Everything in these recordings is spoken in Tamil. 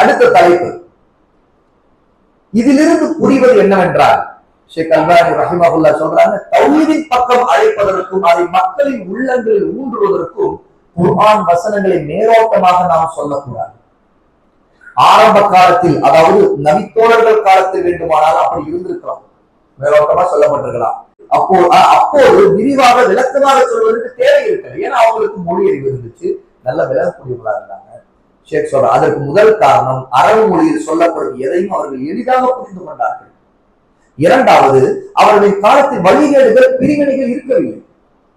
அடுத்த தலைப்பு. இதிலிருந்து புரிவது என்னவென்றால் ஷேக் அல்பானி ரஹிமகுல்லா சொல்றாங்க தௌஹீதின் பக்கம் அழைப்பதற்கும் அதை மக்களின் உள்ளங்களில் ஊன்றுவதற்கும் குர்ஆன் வசனங்களை நேரோட்டமாக நாம் சொல்லக்கூடாது. ஆரம்ப காலத்தில் அதாவது நபித்தோழர்கள் காலத்தில் வேண்டுமானால் அப்படி இருந்திருக்கிறோம் மேலோட்டமா சொல்லப்பட்டிருக்கலாம். அப்போ அப்போது விரிவாக விளக்கமாக சொல்வதற்கு தேவை இருக்கிறது ஏன்னா அவங்களுக்கு மொழி அறிவு இருந்துச்சு. நல்ல விளக்கக்கூடியவர்களா இருந்தாங்க. ஷேக் சொல்ற அதற்கு முதல் காரணம் அரபு மொழியில் சொல்லப்படும் எதையும் அவர்கள் எளிதாக புரிந்து கொண்டார்கள். இரண்டாவது அவர்களின் காலத்தில் வழிகேடுகள் பிரிவினைகள் இருக்கவில்லை.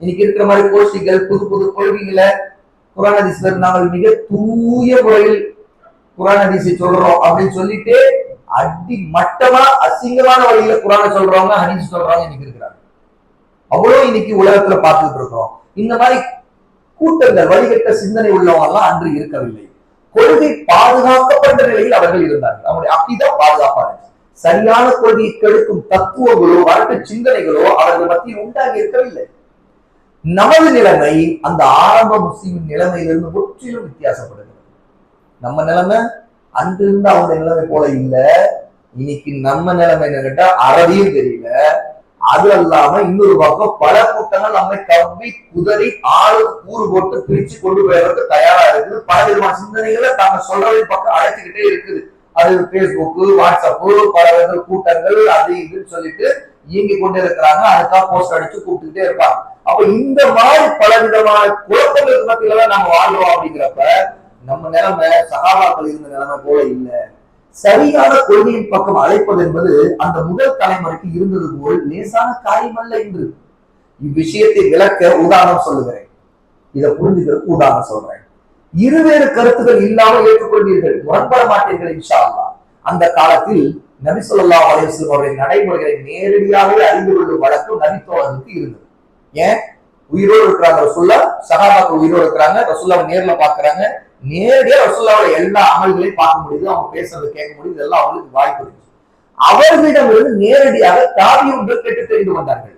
இன்னைக்கு இருக்கிற மாதிரி கோஷ்டிகள் புது புது கொள்கைகளை குரான் ஹதீஸ்ல நாங்கள் மிக தூய முறையில் குரான் அதிசை சொல்றோம் அப்படின்னு சொல்லிட்டு அடி மட்டமா அசிங்கமான வழியில குரான சொல்றவங்க ஹனீஸ் சொல்றவங்க இன்னைக்கு இருக்கிறாங்க. அவ்வளவு இன்னைக்கு உலகத்துல பார்த்துட்டு இருக்கிறோம். இந்த மாதிரி கூட்டங்கள் வழிகட்ட சிந்தனை உள்ளவங்க எல்லாம் அன்று இருக்கவில்லை. கொள்கை பாதுகாக்கப்பட்ட நிலையில் அவர்கள் இருந்தார்கள். அவருடைய அக்கிதா பாதுகாப்பானது சரியான கொள்கையை கெடுக்கும் தத்துவங்களோ வரட்டு சிந்தனைகளோ அவர்கள் மத்தியில் உண்டாகி இருக்கவில்லை நமது நிலைமை அந்த ஆரம்ப முஸ்லிமின் நிலைமையிலிருந்து முற்றிலும் வித்தியாசப்படுகிறது. நம்ம நிலைமை அன்றிருந்து அவங்க நிலைமை போல இல்ல. இன்னைக்கு நம்ம நிலைமை என்ன கேட்டா அறதியும் தெரியல. அது அல்லாம இன்னொரு பக்கம் பல கூட்டங்கள் நம்மை கவ்வி குதறி ஆளு கூறு போட்டு பிரிச்சு கொண்டு போயதற்கு தயாரா இருக்குது. பல விதமான சிந்தனைகளை தாங்க சொல்றதை பக்கம் அழைச்சுக்கிட்டே இருக்குது. அது பேஸ்புக் வாட்ஸ்அப் பல வித கூட்டங்கள் அது இதுன்னு சொல்லிட்டு இயங்கி கொண்டே இருக்கிறாங்க. அதுக்காக போஸ்ட் அடிச்சு கூப்பிட்டுக்கிட்டே இருப்பாங்க. அப்ப இந்த மாதிரி பல விதமான குழப்பங்களுக்கு மத்தியில தான் நம்ம வாழ்றோம் அப்படிங்கிறப்ப நம்ம நிலைமை சகாபாக்கள் இருந்த நிலைமை போல இல்லை. சரியான கொள்கையின் பக்கம் அழைப்பது என்பது அந்த முதல் தலைமுறைக்கு இருந்தது போல் லேசான காரியம் அல்ல என்று இவ்விஷயத்தை விளக்க உதாரணம் சொல்லுகிறேன். இதை புரிஞ்சுக்கிறதுக்கு உதாரணம் சொல்றேன். இருவேறு கருத்துகள் இல்லாமல் ஏற்றுக்கொள்வீர்கள். முரண்பட மாட்டீர்கள் இன்ஷா அல்லாஹ் அந்த காலத்தில் நபி சொல்லா அலைஹி வஸல்லம் அவருடைய நடைமுறைகளை நேரடியாகவே அறிந்து கொள்ளும் வழக்கம் நபித்தோழனுக்கு இருந்தது. ஏன்? உயிரோடு இருக்கிறாங்க ரசுல்லா சகாபாக்கு உயிரோடு இருக்கிறாங்க. ரசுல்லாவை நேர்ல பாக்குறாங்க நேரடியாக ரசூல்லாவோட எல்லா அமல்களையும் பார்க்க முடியுது அவங்க பேசுறதை கேட்க முடியுது இதெல்லாம் அவங்களுக்கு வாய்ப்பு இருக்கு. அவர்களிடமிருந்து நேரடியாக தாபியுங்கள் கேட்டு தெரிந்து வந்தார்கள்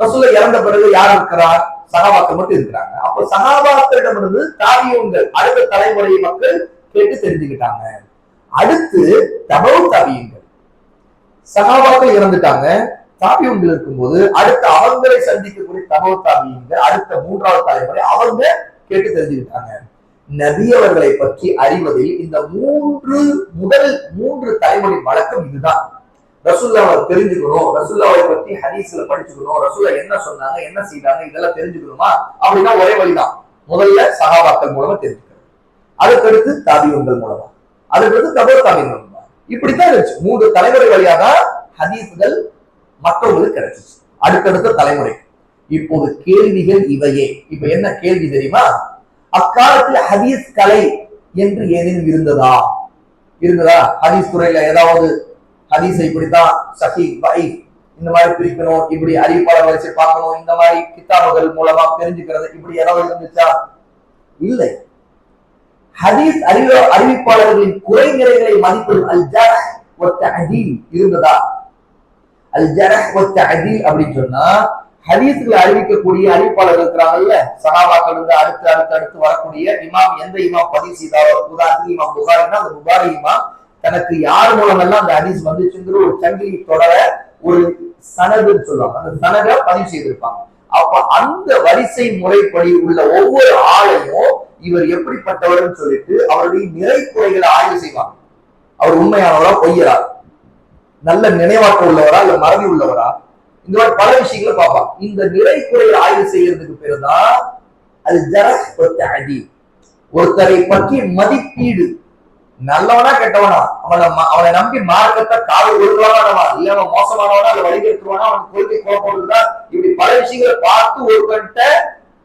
ரசுல்லா இறந்த பிறகு யார் இருக்கிறார்? சகாபாக்கள் மட்டும் இருக்கிறாங்க. அப்ப சகாபாக்களிடமிருந்து தாபியுங்கள் அடுத்த தலைமுறை மக்கள் கேட்டு தெரிஞ்சுக்கிட்டாங்க. அடுத்து தபவு தாபியுங்கள் சகாபாக்கள் இறந்துட்டாங்க. தாபியங்கள் இருக்கும்போது அடுத்த அவங்களை சந்திக்கக்கூடிய தபவு தாபியங்கள் அடுத்த மூன்றாவது தலைமுறை அவங்க கேட்டு தெரிஞ்சுக்கிட்டாங்க. நபி அவர்களை பற்றி அறிவதில் இந்த மூன்று முதல் மூன்று தலைமுறை வழக்கம் இதுதான். ரசுல்லாவை தெரிஞ்சுக்கணும். ரசுல்லாவை பத்தி ஹதீஸ்ல படிச்சுக்கணும். ரசுல்லா என்ன சொன்னாங்க என்ன செய்தாங்க இதெல்லாம் தெரிஞ்சுக்கணுமா? அப்படின்னா ஒரே வழிதான். முதல்ல சகாபாக்கள் மூலமா தெரிஞ்சுக்கணும். அதுக்கடுத்து தாபியங்கள் மூலமா. அதுக்கடுத்து தபோ தாபியங்கள் மூலமா. இப்படித்தான் இருந்துச்சு. மூன்று தலைமுறை வழியாக ஹதீஸ்கள் மற்றவங்களுக்கு கிடைச்சிச்சு. அடுத்தடுத்த தலைமுறை. இப்போது கேள்விகள் இவையே. இப்ப என்ன கேள்வி தெரியுமா? அக்காலத்துல ஹதீஸ் கலை என்று ஏதேனும் இருந்ததா? இருந்ததா? ஹதீஸ் துறையில ஏதாவது ஹதீஸை இப்படித்தான் சஹி பை இந்த மாதிரி பிரிக்கணும் இப்படி அறிவிப்பாளர்களை வச்சு பார்க்கணும் இந்த மாதிரி கித்தாபுகள் மூலமா தெரிஞ்சுக்கிறது இப்படி ஏதாவது இருந்துச்சா? இல்லை. ஹதீஸ் அறிவ அறிவிப்பாளர்களின் குறை நிறைகளை மதிப்பிடும் அல் ஜரஹ் வ தஅதீல் இருந்ததா? அல் ஜரஹ் வ தஅதீல் அப்படின்னு சொன்னா ஹதீஸ்களை அறிவிக்கக்கூடிய அறிவிப்பாளர் இருக்கிறாங்கல்ல? சகாபாக்கள் இருந்து அடுத்து அடுத்து அடுத்து வரக்கூடிய இமாம் எந்த இமாம் பதிவு செய்தாரோ உதாரணத்துக்கு இமாம் புகாரின்னா அந்த புகாரி இமாம் தனக்கு யார் மூலமெல்லாம் அந்த ஹதீஸ் வந்துச்சுங்கிற ஒரு சங்கி தொடர ஒரு சனதுன்னு சொல்லுவாங்க. அந்த சனதை பதிவு செய்திருப்பாங்க. அப்ப அந்த வரிசை முறைப்படி உள்ள ஒவ்வொரு ஆளையும் இவர் எப்படிப்பட்டவர்னு சொல்லிட்டு அவருடைய நிறை குறைகளை ஆய்வு செய்வாங்க. அவர் உண்மையானவரா பொய்யரா? நல்ல நினைவாக்க உள்ளவரா இல்ல மறதி உள்ளவரா? இந்த மாதிரி பல விஷயங்களை பார்ப்பாங்க இந்த நிறை குறையை ஆய்வு செய்யறதுக்கு பேருதான் அது ஜரஹ் அடி ஒருத்தரை பற்றி மதிப்பீடு. நல்லவனா கெட்டவனா? அவனை அவனை நம்பி மார்க்கத்தை காவல் ஒழுங்கானவா இல்ல அவன் மோசமானவனா? இல்ல வழிகெடுத்துருவானா? அவன் கொள்கை குழப்பம் இப்படி பல விஷயங்களை பார்த்து ஒருவன்ட்ட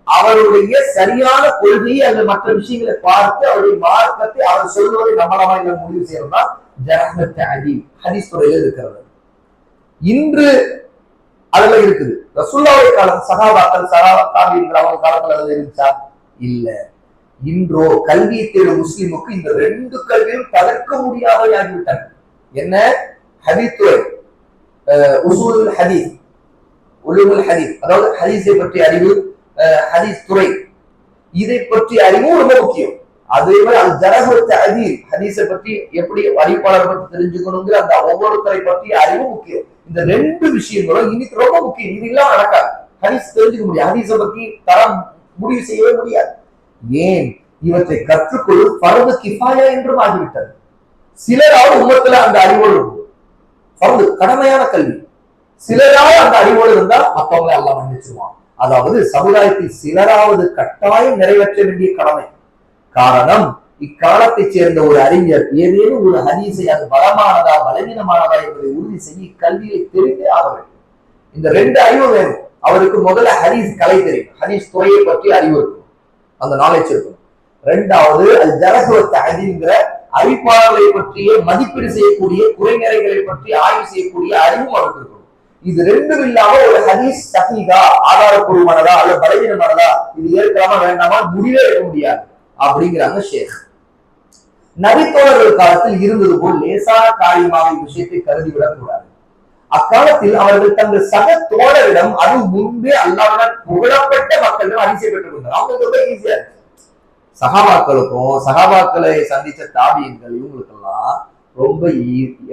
அவருடைய சரியான கொள்கையை அந்த மற்ற விஷயங்களை பார்த்து அவருடைய மார்க்கத்தை அவர் சொல்வதை நம்பலாமா இல்ல முடிவு செய்யறதா ஜரஹத் அடி ஹரிஸ் துறையில் இருக்கிறது. இன்று அதுல இருக்குது. ரசுல்லாவுடைய காலம் சகாபாக்கள் சகா தாபியங்கள் அவங்க காலத்துல அதுல இருந்துச்சா இல்ல. இன்றோ கல்வியை தேடும் முஸ்லிமுக்கு இந்த ரெண்டு கல்வியும் தவிர்க்க முடியாதவை ஆகிவிட்டன. என்ன? ஹதீத்துறை உசூல் ஹதீஸ். உலுமுல் ஹதீஸ். அதாவது ஹதீஸை பற்றிய அறிவு அஹ், ஹதீஸ் துறை. இதை பற்றிய அறிவும் ரொம்ப முக்கியம். அதே மாதிரி அது ஜரகுத்த அதீர் ஹதீஸை பற்றி எப்படி அறிவிப்பாளர் பற்றி தெரிஞ்சுக்கணுங்கிற அந்த ஒவ்வொருத்தரை பத்தி அறிவு முக்கியம். இந்த ரெண்டு விஷயங்களும் இன்னைக்கு ரொம்ப முக்கியம். இது இல்லாம நடக்காது. ஹதீஸ் தெரிஞ்சுக்க முடியாது ஹதீஸை பற்றி தரம் முடிவு செய்யவே முடியாது. ஏன்? இவற்றை கற்றுக்கொள் பரது கிஃபாயா என்றும் ஆகிவிட்டது சிலரால் உமத்துல அந்த அறிவோடு இருக்கும். பரது கடமையான கல்வி. சிலரால் அந்த அறிவோடு இருந்தால் மற்றவங்களை எல்லாம் மன்னிச்சிருவான். அதாவது சமுதாயத்தில் சிலராவது கட்டாயம் நிறைவேற்ற வேண்டிய கடமை. காரணம் இக்காலத்தை சேர்ந்த ஒரு அறிஞர் ஏதேனும் ஒரு ஹதீஸை அது பலமானதா பலவீனமானதா என்பதை உறுதி செய்ய கல்வியை தெரிந்தே ஆக வேண்டும். இந்த ரெண்டு அறிவு வேணும். அவருக்கு முதல்ல ஹரீஸ் கலை தெரியும். ஹரீஸ் துறையை பற்றி அறிவு இருக்கும். அந்த நாலேஜ் இருக்கும். ரெண்டாவது அது ஜரகுவத்த ஹதீங்கிற அறிவிப்பாளர்களை பற்றிய மதிப்பீடு செய்யக்கூடிய குறைநிறைகளை பற்றி ஆய்வு செய்யக்கூடிய அறிவும் அவருக்கு இருக்கும். இது ரெண்டும் இல்லாம ஒரு ஹதீஸ் சகிகா ஆதாரப்பூர்வமானதா அல்லது பலவீனமானதா இது ஏற்கலாமா வேண்டாமா? முடிவே எடுக்க முடியாது. அப்படிங்கிறாங்க ஷேக். நபித்தோழர்கள் காலத்தில் இருந்தது போல் லேசான காரியமாக விஷயத்தை கருதிவிடக் கூடாது. அக்காலத்தில் அவர்கள் தங்கள் சக தோழரிடம் அது முன்பே அல்லாவிட புகழப்பட்ட மக்களிடம் அதிசயம் பெற்றுக் அவங்களுக்கு ரொம்ப ஈஸியா இருக்கு. சகாபாக்களுக்கும் சகாபாக்களை சந்திச்ச தாபியன்கள் இவங்களுக்கெல்லாம் ரொம்ப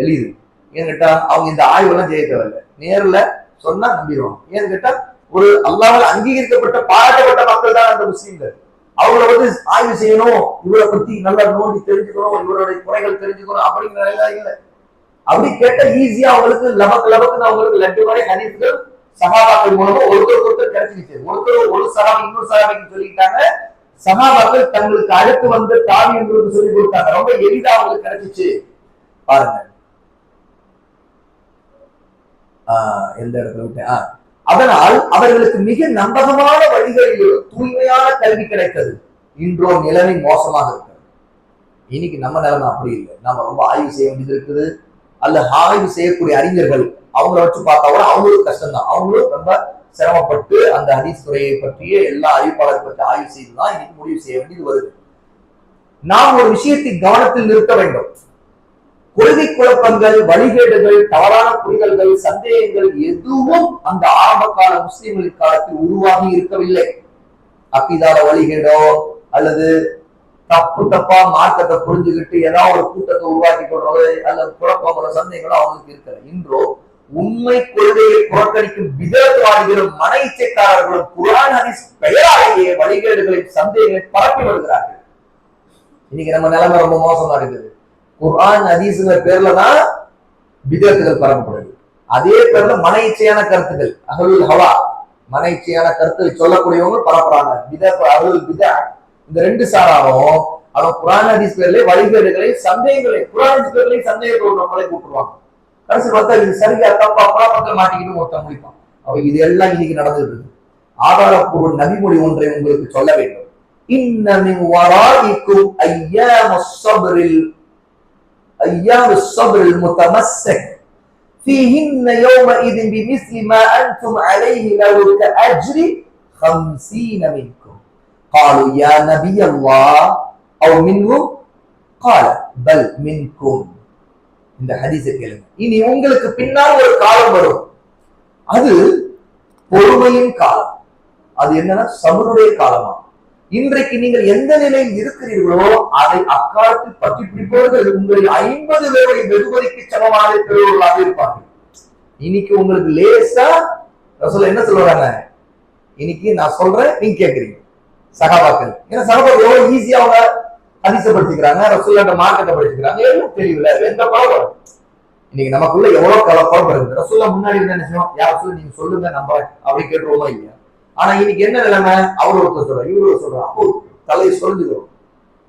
எளிது. ஏன்னு கேட்டா அவங்க இந்த ஆய்வெல்லாம் செய்ய தேவையில்லை நேர்ல சொன்னா நம்பிடுவாங்க. ஏன்னு கேட்டா ஒரு அல்லாமல் அங்கீகரிக்கப்பட்ட பாராட்டப்பட்ட மக்கள் தான் அந்த முஸ்லீம்கள். அவங்கள வந்து ஆய்வு செய்யணும் இவரை பத்தி நல்லா நோண்டி தெரிஞ்சுக்கணும் இவருடைய குறைகள் தெரிஞ்சுக்கணும் அப்படிங்கிற நிலை இல்லை. அப்படி கேட்டா ஈஸியா அவங்களுக்கு லபக்கு லபக்குன்னு அவங்களுக்கு லட்டு வரை ஹதீஸ்கள் சகாபாக்கள் மூலமா ஒருத்தர் ஒருத்தர் கிடைச்சிக்கிச்சு. ஒருத்தர் ஒரு சகாபி இன்னொரு சகாபிக்கு சொல்லிட்டாங்க சகாபாக்கள் தங்களுக்கு அடுத்து தாவி என்று சொல்லி கொடுத்தாங்க. ரொம்ப எளிதா அவங்களுக்கு கிடைச்சிச்சு. பாருங்க. ஆஹ் எந்த இடத்துல விட்டேன்? ஆஹ். அதனால் அவர்களுக்கு மிக நம்பகமான வழிகளில் தூய்மையான கல்வி கிடைத்தது. இன்றோ நிலைமை மோசமாக இருக்கிறது. இன்னைக்கு நம்ம நிலைமை அப்படி இல்லை. நம்ம ரொம்ப ஆய்வு செய்ய வேண்டியது இருக்குது. அல்ல ஆய்வு செய்யக்கூடிய அறிஞர்கள் அவங்கள வச்சு பார்த்தா கூட அவங்களுக்கு கஷ்டம்தான். அவங்களும் ரொம்ப சிரமப்பட்டு அந்த ஹதீஸ் துறையை பற்றிய எல்லா அறிவிப்பாளர்கள் பற்றி ஆய்வு செய்துதான் இன்னைக்கு முடிவு செய்ய வேண்டியது வருது. நாம் ஒரு விஷயத்தை கவனத்தில் நிறுத்த வேண்டும். கொள்கை குழப்பங்கள் வழிகேடுகள் தவறான புரிதல்கள் சந்தேகங்கள் எதுவும் அந்த ஆரம்ப கால முஸ்லிம்களின் காலத்தில் உருவாகி இருக்கவில்லை. அக்கிதால வழிகேடோ அல்லது தப்பு தப்பா மார்க்கத்தை புரிஞ்சுக்கிட்டு ஏதாவது ஒரு கூட்டத்தை உருவாக்கி கொள்றது அல்லது குழப்பங்களோ சந்தேகங்களோ அவங்களுக்கு இருக்கிற இன்றோ உண்மை கொள்கையை புறக்கணிக்கும் விதவாதிகளும் மன இச்சைக்காரர்களும் குரான் ஹரிஸ் பெயராலேயே வழிகேடுகளை சந்தேகங்களை பரப்பி வருகிறார்கள். இன்னைக்கு நம்ம நிலைமை ரொம்ப மோசமா இருக்குது. குர்ஆன் ஹதீஸுங்கிற பேர்ல தான் விதத்துகள் பரப்பப்படுது. அதே பேர்ல மன இச்சையான கருத்துக்கள் அகலுல் ஹவா மன இச்சையான கருத்துக்கள் சொல்லக்கூடியவங்க பரப்புறாங்க. வித அகலுல் வித இந்த ரெண்டு சாராரும் அவன் குரான் ஹதீஸ் பேர்ல வழிபேடுகளை சந்தேகங்களை குரான் ஹதீஸ் பேர்ல சந்தேகங்கள் நம்மளே கூப்பிடுவாங்க. கடைசி பார்த்தா இது சரியா தப்பா குழப்பத்தில் மாட்டிக்கிட்டு ஒருத்தன் முடிப்பான் அவ இது எல்லாம் இன்னைக்கு நடந்துட்டு இருக்கு. ஆதாரப்பூர்வ நபிமொழி ஒன்றை உங்களுக்கு சொல்ல வேண்டும். இன்ன மின் வராயிக்கும் ஐயா ஸப்ரில் أيام الصبر المتمسك فيهن يومئذ بمثل ما أنتم عليه لو كأجر خمسين منكم قالوا يا نبي الله أو منهم قال بل منكم இந்த ஹதீஸை கேளுங்க இனி உங்களுக்கு பின்னால் ஒரு காலம் வரும் அது பொறுமையின் காலம் அது என்னன்னா சபருடைய காலமா இன்றைக்கு நீங்கள் எந்த நிலையில் இருக்கிறீர்களோ அதை அக்காலத்தில் பற்றி பிடிப்பவர்கள் உங்களில் ஐம்பது பேரை வெகுமதிக்கு சமமாக பெறுவர்களாக இருப்பார்கள். இன்னைக்கு உங்களுக்கு லேசா சொல்ல என்ன சொல்லுவாங்க இன்னைக்கு நான் சொல்றேன் நீங்க கேட்கறீங்க சகாபாக்கள். ஏன்னா சகாபாக்கள் எவ்வளவு ஈஸியா அவங்க அதிசப்படுத்திக்கிறாங்க ரசூல்லாட்ட மார்க்கெட்டை படிச்சுக்கிறாங்க எல்லாம் தெரியல எந்த குழப்பம் வரும். இன்னைக்கு நமக்குள்ள எவ்வளவு பல பழம் இருக்குது ரசூல்லா முன்னாடி என்ன செய்வோம் யார் சொல்லி நீங்க சொல்லுங்க நம்ம அப்படி கேட்டுருவோமா இல்லையா? ஆனா இன்னைக்கு என்ன நிலைமை? அவர் ஒருத்தர் சொல்றாரு இவரு சொல்றாரு. அப்போ தலையை சொல்லிக்கிறோம்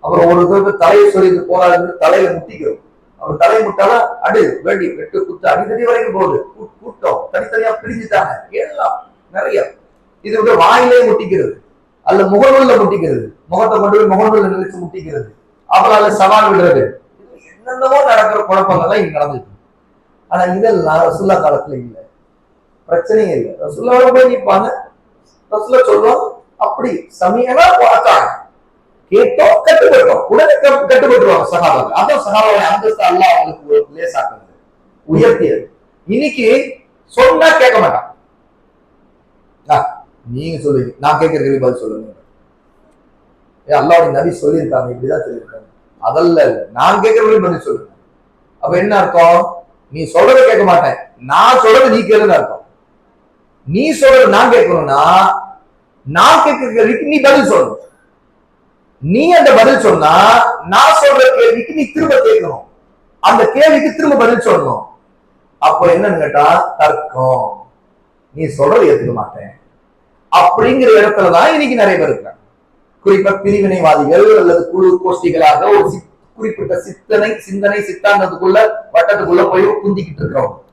அப்புறம் ஒரு ஒருத்தருக்கு தலையை சொல்லிட்டு போறாருன்னு தலையில முட்டிக்கிறோம். அவர் தலையை முட்டாலும் அடு வேண்டி வெட்டு குத்து அடிக்கடி வரைக்கும் போகுது. கூட்டம். தனித்தனியா பிரிஞ்சுட்டாங்க. எல்லாம் நிறைய. இது வந்து வாயிலே முட்டிக்கிறது. அல்ல முகநூல்ல முட்டிக்கிறது. முகத்தை கொண்டு போய் முகநூல்ல நினைச்சு முட்டிக்கிறது. அப்புறம் அதுல சவால் விடுறது. இது என்னென்னமோ நடக்கிற குழப்பங்கள்லாம் இங்க நடந்துச்சு ஆனா இதெல்லாம் ரசுல்லா காலத்துல இல்லை. பிரச்சனையே இல்லை. ரசுல்லாவோட போய் நிற்பாங்க பஸ்ல சொல்லும் அப்படி சமயமா பார்த்தாங்க கேட்டோம் கட்டுப்பட்டோம். உடனே கட்டுப்பட்டுருவாங்க சகாபாங்க அதான் சகாபாவை அந்தஸ்து அல்லாஹ் அவங்களுக்கு லேசாக்குறது உயர்த்தியது. இன்னைக்கு சொன்னா கேட்க மாட்டான். நீங்க சொல்லுங்க நான் கேட்கறதுக்கு பதில் சொல்லுங்க. ஏ அல்லாவுடைய நபி சொல்லியிருக்காங்க. இப்படிதான் சொல்லியிருக்காங்க. அதல்ல இல்ல. நான் கேட்கறவங்க பதில் சொல்லுங்க. அப்ப என்ன அர்த்தம்? நீ சொல்றத கேட்க மாட்டேன். நான் சொல்றது நீ கேளுன்னு அர்த்தம். நீ சொல்றது நான் கேட்கணும்னா நான் கேட்கிற நீ பதில் சொல்லணும். நீ அந்த பதில் சொன்னா நான் சொல்ற கேள்விக்கு நீ திரும்ப கேட்கணும். அந்த கேள்விக்கு திரும்ப பதில் சொல்லணும். அப்ப என்னன்னு கேட்டா தர்க்கம். நீ சொல்றது ஏத்துக்க மாட்டேன். அப்படிங்கிற இடத்துலதான் இன்னைக்கு நிறைய பேர் இருக்காங்க. குறிப்பா பிரிவினைவாதிகள் அல்லது குழு கோஷ்டிகளாக ஒரு குறிப்பிட்ட சித்தனை சிந்தனை சித்தாந்தத்துக்குள்ள வட்டத்துக்குள்ள போய் குந்திக்கிட்டு இருக்கிறோம்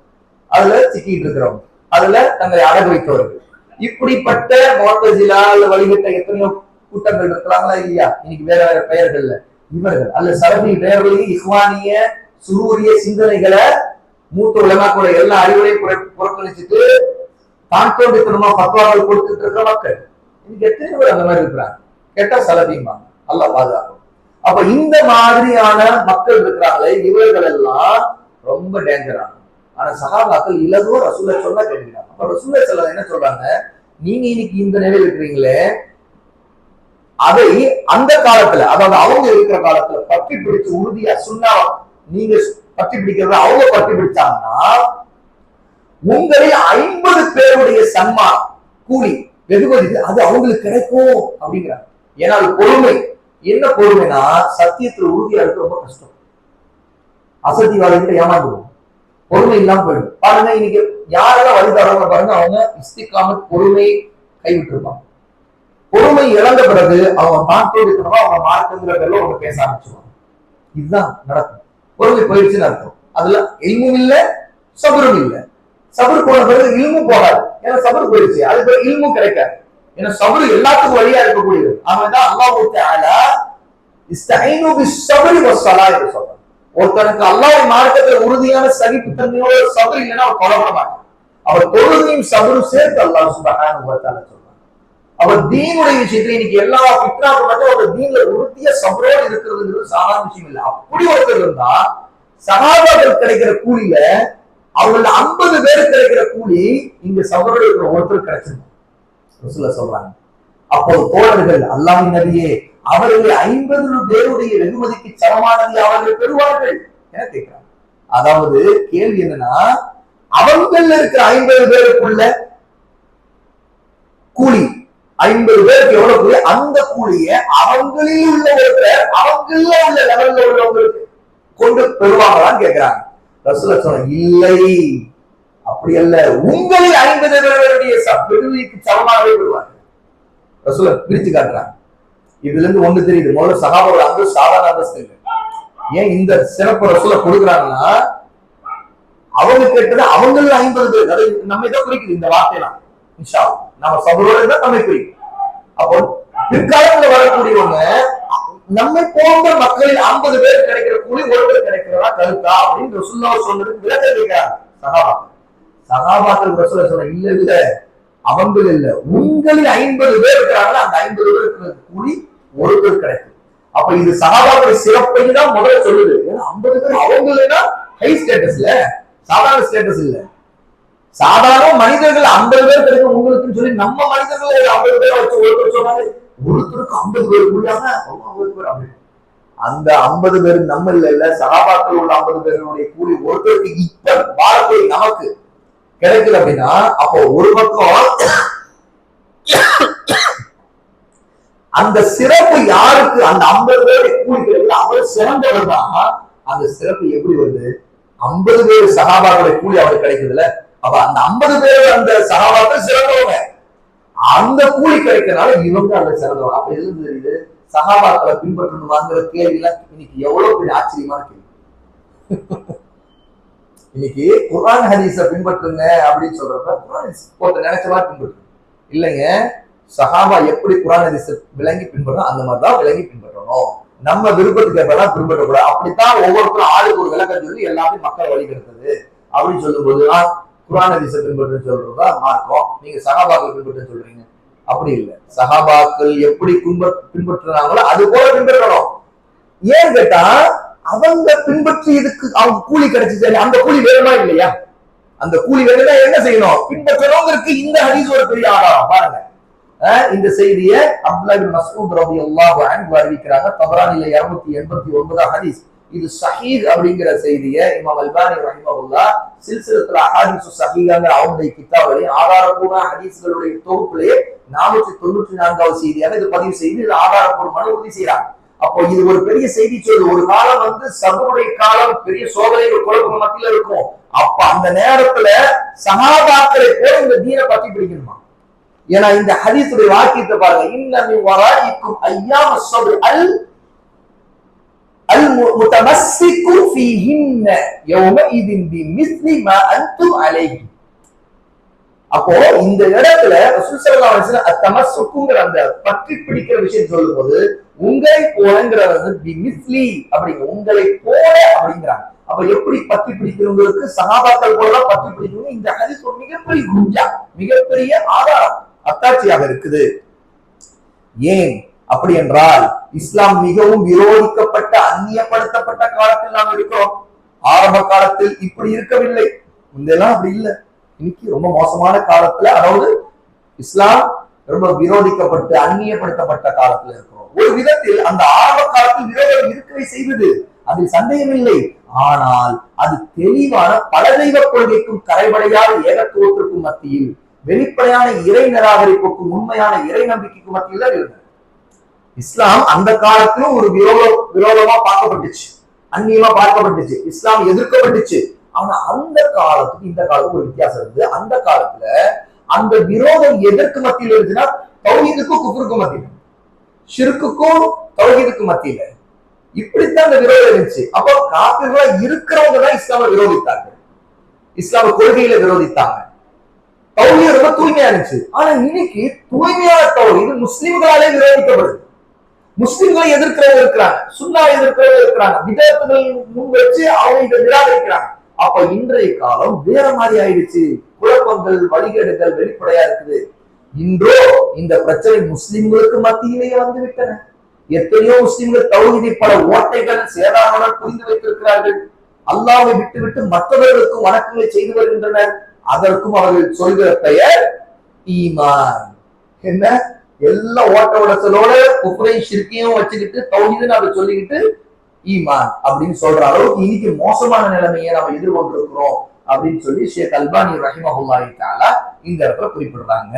அதுல சிக்கிட்டு இருக்கிறோம் அதுல தங்களை அடகு வைத்தவர்கள் இப்படிப்பட்ட மோட்டஜிலா வழிகிட்ட எத்தனையோ கூட்டங்கள் இருக்கிறாங்களா இல்லையா? இன்னைக்கு வேற வேற பெயர்கள்ல இவர்கள் அல்ல சரபி பெயர்களையும் இஸ்வானிய சுரூரிய சிந்தனைகளை மூத்த உலமாக்களோட எல்லா அறிவுரையும் புற- புறக்கணிச்சுட்டு தான் தோன்றித்தனமா பத்வாக்கள் கொடுத்துட்டு இருக்கிற மக்கள். இன்னைக்கு எத்தனை பேர் அந்த மாதிரி இருக்கிறாங்க? கேட்டா சலபிம்பாங்க அல்ல பாதுகாக்கும். அப்ப இந்த மாதிரியான மக்கள் இருக்கிறாங்களே இவர்கள் எல்லாம் ரொம்ப டேஞ்சரான ஆனா சகாபாக்கள் இலகுவ ரசூலை சொல்ல கேட்கிறாங்க அப்ப ரசூலை சொல்ல என்ன சொல்றாங்க? நீங்க இன்னைக்கு இந்த நிலையில் இருக்கிறீங்களே அதை அந்த காலத்துல அதாவது அவங்க இருக்கிற காலத்துல பட்டி பிடிச்சு உறுதியா சொன்னா நீங்க பட்டி பிடிக்கிறத அவங்க பட்டி பிடிச்சாங்கன்னா உங்களில் ஐம்பது பேருடைய சன்மா கூலி வெகுமதி அது அவங்களுக்கு கிடைக்கும் அப்படிங்கிறாங்க. ஏன்னா அது பொறுமை. என்ன பொறுமைனா சத்தியத்துல உறுதியா இருக்க ரொம்ப கஷ்டம். அசத்திவாதிகிட்ட ஏமாந்துடும் பொறுமை இல்லாம போயிடும். பாருங்க இன்னைக்கு யாரெல்லாம் வழிகாடுறாங்க பாருங்க அவங்க இஸ்திக்காம பொறுமை கைவிட்டிருப்பாங்க. பொறுமை இழந்த பிறகு அவங்க நாட்டோடு இருக்கணும் அவங்க மார்க்குங்கிற பேர்ல அவங்க பேச ஆரம்பிச்சிருவாங்க. இதுதான் நடக்கும். பொறுமை போயிடுச்சுன்னு அர்த்தம். அதுல எல்மும் இல்ல சபரும் இல்ல. சபர் போன பிறகு இல்மும் போகாது. ஏன்னா சபர் போயிடுச்சு. அது பிறகு இல்மும் கிடைக்காது. ஏன்னா சபரு எல்லாத்துக்கும் வழியா இருக்கக்கூடியது. அவன் தான் அல்லாஹ் தஆலா இஸ்தைனு பிஸ்ஸப்ரி வஸ்ஸலா என்று சொல்றான். ஒருத்தனுக்கு அல்லாஹ்வின் மார்க்கத்துல உறுதியான சகிப்புத்தன்மையோட சபர் இல்லைன்னா அவன் கொலை பண்ண மாட்டான் அவர் தொழுகையும் சபரும் சேர்த்து அல்லாஹ் சுப்ஹானஹு வ சொல்றான். அவர் தீனுடைய விஷயத்துல இன்னைக்கு எல்லா பித்னாக்கும் மட்டும் அவர் தீன்ல உறுதிய சபரோடு இருக்கிறதுங்கிறது சாதாரண விஷயம் இல்லை. அப்படி ஒருத்தர் இருந்தா சகாபாக்கள் கிடைக்கிற கூலியில அவங்கள ஐம்பது பேருக்கு கிடைக்கிற கூலி இங்க சபரோடு இருக்கிற ஒருத்தர் கிடைச்சிருக்கும். சொல்றாங்க. அப்போது தோழர்கள் அல்லாவின் நபியே அவர்கள் ஐம்பது பேருடைய வெகுமதிக்கு சமமானதை அவர்கள் பெறுவார்கள் என கேட்கிறாங்க அதாவது கேள்வி என்னன்னா அவங்கள்ல இருக்கிற ஐம்பது பேருக்குள்ள கூலி ஐம்பது பேருக்கு எவ்வளவு கூலி? அந்த கூலிய அவங்களில் உள்ள ஒருத்தர் அவங்கள உள்ள லெவல்ல உள்ளவங்களுக்கு கொண்டு பெறுவாங்களான்னு கேட்கிறாங்க. ரசூலுல்லாஹ் சொன்னாங்க இல்லை. அப்படி அல்ல. உங்களில் ஐம்பது பேருடைய ச- பெருமைக்கு சமமாகவே பெறுவாங்க ரசூல பிரிச்சு காட்டுறாங்க. இதுல இருந்து ஒண்ணு தெரியுது. முதல்ல சகாபாவோட அந்தஸ்து சாதாரண அந்தஸ்து இல்லை. ஏன் இந்த சிறப்பு ரசூல கொடுக்குறாங்கன்னா அவங்க கேட்டது அவங்கள ஐம்பது பேர். அது நம்ம இதை குறிக்குது இந்த வார்த்தையெல்லாம். இன்ஷா நம்ம சபரோட இருந்தா நம்மை குறிக்கும். அப்போ பிற்காலத்துல வரக்கூடியவங்க நம்மை போன்ற மக்களில் ஐம்பது பேர் கிடைக்கிற கூலி ஒரு பேர் கிடைக்கிறதா கருத்தா அப்படின்னு ரசூல்லா சொன்னதுக்கு விளக்கம் கேட்கிறாங்க சகாபாக்கள். சகாபாக்கள் ரசூல சொல்ற இல்ல இல்ல. அவங்க இல்ல. உங்களில் ஐம்பது பேர் இருக்கிறாங்களா அந்த ஐம்பது பேருக்கு கூலி ஒரு பேர் கிடைக்கும். அப்ப இது சகாபாக்களுடைய சிறப்பை தான் முதல்ல சொல்லுது. ஏன்னா ஐம்பது பேர் அவங்களா ஹை ஸ்டேட்டஸ்ல சாதாரண ஸ்டேட்டஸ் இல்ல. சாதாரண மனிதர்கள் ஐம்பது பேர் கிடைக்கும் உங்களுக்குன்னு சொல்லி நம்ம மனிதர்கள் ஐம்பது பேர் வச்சு ஒருத்தர் சொன்னாரு ஒருத்தருக்கு ஐம்பது பேர் கூலியாக ஐம்பது பேர் அப்படி. அந்த ஐம்பது பேர் நம்ம இல்ல இல்ல. சகாபாக்கள் உள்ள ஐம்பது பேருடைய கூலி ஒருத்தருக்கு இப்ப வாழக்கூடிய நமக்கு கிடைக்கல அப்படின்னா அப்போ ஒரு பக்கம் அந்த சிறப்பு யாருக்கு? அந்த ஐம்பது பேரை கூலி அவர் சிறந்தவர் தான். அந்த சிறப்பு எப்படி வருது? ஐம்பது பேர் சகாபாக்களுடைய கூலி அவருக்கு கிடைக்குதுல்ல. அப்ப அந்த ஐம்பது பேர் அந்த சகாபாக்கள் சிறந்தவங்க. அந்த கூலி கிடைக்கிறனால இவங்க அந்த சிறந்தவங்க. அப்ப எதுவும் தெரியுது? சகாபாக்களை பின்பற்றணுமாங்கிற கேள்வி எல்லாம் இன்னைக்கு எவ்வளவு பெரிய ஆச்சரியமான கேள்வி. இன்னைக்கு குரான் ஹதீஸ பின்பற்றுங்க அப்படின்னு சொல்றப்ப குரான் ஹதீஸ் போட்டு பின்பற்றுங்க. இல்லைங்க சஹாபா எப்படி குரான் ஹதீஸ விளங்கி பின்பற்றணும்? அந்த மாதிரி தான் விளங்கி பின்பற்றணும். நம்ம விருப்பத்துக்கு ஏற்பதான் பின்பற்றக்கூடாது. அப்படித்தான் ஒவ்வொருத்தரும் ஆளுக்கு ஒரு விளக்கம் சொல்லி எல்லாத்தையும் மக்கள் வழி அப்படின்னு சொல்லும்போது நான் குரான் ஹதீஸ பின்பற்ற சொல்றதா மார்க்கம். நீங்க சஹாபாக்கள் பின்பற்ற சொல்றீங்க. அப்படி இல்லை. சஹாபாக்கள் எப்படி பின்பற்ற பின்பற்றுறாங்களோ அது போல பின்பற்றணும். ஏன் கேட்டா அவங்க பின்பற்றியதுக்கு அவங்க கூலி கிடைச்சிச்சு அந்த கூலி வேணுமா இல்லையா? அந்த கூலி வேணும்னா என்ன செய்யணும்? பின்பற்றணுங்கிறதுக்கு இந்த ஹதீஸ் ஒரு பெரிய ஆதாரம் பாருங்க. இந்த செய்தியை அப்துல்லா பின் மஸ்ஊத் ரலியல்லாஹு அன்ஹு அறிவிக்கிறாங்க. தபரானில 289 ஹதீஸ். இது சஹீஹ் அப்படிங்கிற செய்தியை இமாம் அல்பானி ரஹிமஹுல்லா சில்சிலத்துல அஹாதீசு சஹீஹாங்கிற அவங்களுடைய கிதாபிலே ஆதாரப்பூர்வ ஹதீஸ்களுடைய தொகுப்பிலேயே நானூற்றி தொண்ணூற்றி நான்காவது செய்தியாக இது பதிவு செய்து இது ஆதாரப்பூர்வமான உறுதி செய்யறாங்க அப்போ இது ஒரு பெரிய செய்தி சொல்லு ஒரு காலம் வந்து சபருடைய காலம் பெரிய சோதனைகள் குழப்பம் மத்தியில இருக்கும். அப்ப அந்த நேரத்துல சகாபாக்களை போல இந்த தீனை பற்றி பிடிக்கணுமா? ஏன்னா இந்த ஹதீஸுடைய வாக்கியத்தை பாருங்க. இன்னமி வராய்க்கும் ஐயாம சபர் அல் அல் முத்தமஸ்ஸிகு ஃபீஹின்ன யௌமஇதின் பிமிஸ்லி மா அன்தும் அலைஹி. அப்போ இந்த இடத்துல ரசூல் ஸல்லல்லாஹு அலைஹி வஸல்லம் அந்த பற்றி பிடிக்கிற விஷயம் சொல்லும்போது உங்களை போலங்கிறது வந்து அப்படிங்க. உங்களை போல அப்படிங்கிறாங்க. அப்ப எப்படி பத்தி பிடிக்கிறவங்களுக்கு சகாபாக்கள் போல பத்தி பிடிக்கணும் இந்த ஹதீஸ் ஒரு மிகப்பெரிய குஞ்சா மிகப்பெரிய ஆதாரம் அத்தாட்சியாக இருக்குது. ஏன்? அப்படி என்றால் இஸ்லாம் மிகவும் விரோதிக்கப்பட்ட அந்நியப்படுத்தப்பட்ட காலத்தில் நாம் இருக்கிறோம். ஆரம்ப காலத்தில் இப்படி இருக்கவில்லை. முந்தையெல்லாம் அப்படி இல்லை. இன்னைக்கு ரொம்ப மோசமான காலத்துல அதாவது இஸ்லாம் ரொம்ப விரோதிக்கப்பட்டு அந்நியப்படுத்தப்பட்ட காலத்துல இருக்கும். ஒரு விதத்தில் அந்த ஆரம்ப காலத்தில் விரோதம் இருக்கவே செய்தது. அதில் சந்தேகமில்லை. ஆனால் அது தெளிவான பல தெய்வ கொள்கைக்கும் கரைபடையாத ஏகத்துவத்திற்கும் மத்தியில் வெளிப்படையான இறை நிராகரிப்புக்கும் உண்மையான இறை நம்பிக்கைக்கும் மத்தியில் தான் இருந்தது. இஸ்லாம் அந்த காலத்திலும் ஒரு விரோத விரோதமா பார்க்கப்பட்டுச்சு. அந்நியமா பார்க்கப்பட்டுச்சு. இஸ்லாம் எதிர்க்கப்பட்டுச்சு. ஆனா அந்த காலத்துக்கு இந்த காலத்துக்கு ஒரு வித்தியாசம் இருந்தது அந்த காலத்துல அந்த விரோதம் எதற்கு மத்தியில் இருந்துச்சுன்னா தௌஹீதுக்கும் குஃபருக்கும் மத்தியில். ஷிருக்குக்கும் தௌஹீதுக்கும் மத்தியில. இப்படித்தான் அந்த விரோதம் இருந்துச்சு. அப்போ காப்பிர்களா இருக்கிறவங்க தான் இஸ்லாமை விரோதித்தாங்க. இஸ்லாம கொள்கையில விரோதித்தாங்க. தௌஹீத் ரொம்ப தூய்மையா இருந்துச்சு. ஆனா இன்னைக்கு தூய்மையான தௌஹீது முஸ்லிம்களாலே விரோதிக்கப்படுது. முஸ்லிம்களை எதிர்க்கிறவங்க இருக்கிறாங்க. சுண்ணா எதிர்க்கிறவங்க இருக்கிறாங்க. விதத்துகள் முன் வச்சு அவங்க இதை நிராகரிக்கிறாங்க. அப்ப இன்றைய காலம் வேற மாதிரி ஆயிடுச்சு. குழப்பங்கள் வழிகேடுகள் வெளிப்படையா இருக்குது. இன்றோ இந்த பிரச்சனை முஸ்லிம்களுக்கு மத்தியிலேயே வந்து விட்டன எத்தனையோ முஸ்லிம்கள் தௌஹீதை பல ஓட்டைகள் சேதாரமுடன் புரிந்து வைத்திருக்கிறார்கள். அல்லாவை விட்டுவிட்டு மற்றவர்களுக்கும் வணக்கங்களை செய்து வருகின்றனர். அதற்கும் அவர்கள் சொல்கிற பெயர் ஈமான். என்ன? எல்லா ஓட்ட உடச்சலோட குஃப்ரை சிற்கையும் வச்சுக்கிட்டு தௌஹிதுன்னு அதை சொல்லிக்கிட்டு ஈமான் அப்படின்னு சொல்ற அளவுக்கு இன்னைக்கு மோசமான நிலைமையை நம்ம எதிர்கொண்டிருக்கிறோம் அப்படின்னு சொல்லி ஷேக் அல்பானி ரஹிமஹுல்லாஹி தாலா இந்த இடத்துல குறிப்பிடுறாங்க.